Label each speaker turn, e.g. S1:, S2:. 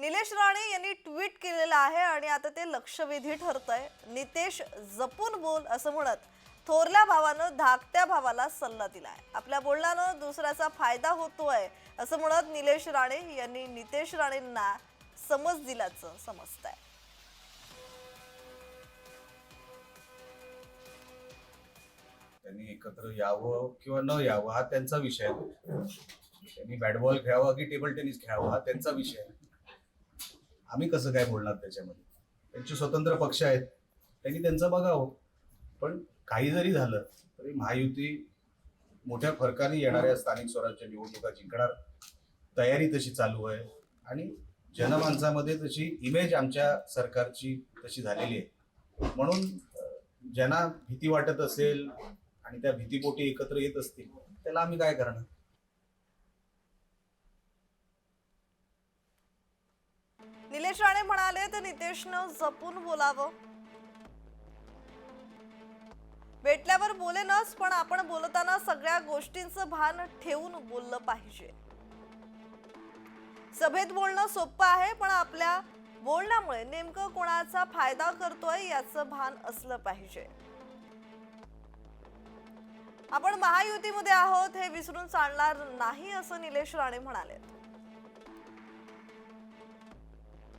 S1: निलेश राणे यांनी ट्विट केलेलं आहे आणि आता ते लक्षवेधी ठरतंय. नितेश जपून बोल असं म्हणत थोरल्या भावानं धाकट्या भावाला सल्ला दिलाय. आपल्या बोलण्यानं दुसऱ्याचा फायदा होतोय असं म्हणत निलेश राणे यांनी नितेश राणेंना समज दिल्याचं समजतंय.
S2: त्यांनी एकत्र यावं किंवा न यावं हा त्यांचा विषय आहे. त्यांनी बॅट बॉल खेळावा की टेबल टेनिस खेळावा हा त्यांचा विषय आहे. आम्ही कसं काय बोलणार त्याच्यामध्ये? त्यांचे स्वतंत्र पक्ष आहेत. त्यांनी त्यांचं बघावं. पण काही जरी झालं तरी महायुती मोठ्या फरकाने येणाऱ्या स्थानिक स्वराज्य निवडणुका जिंकणार. तयारी तशी चालू आहे. आणि जनमानसामध्ये तशी इमेज आमच्या सरकारची तशी झालेली आहे. म्हणून ज्यांना भीती वाटत असेल आणि त्या भीतीपोटी एकत्र येत असतील त्याला आम्ही काय करणार?
S1: नितेश राणे म्हणाले तर नितेशनं जपून बोलावं. भेटल्यावर बोलेनच पण आपण बोलताना सगळ्या गोष्टींचं भान ठेवून बोललं पाहिजे. सभेत बोलणं सोपं आहे पण आपल्या बोलण्यामुळे नेमकं कोणाचा फायदा करतोय याचं भान असलं पाहिजे. आपण महायुतीमध्ये आहोत हे विसरून चालणार नाही असं निलेश राणे म्हणाले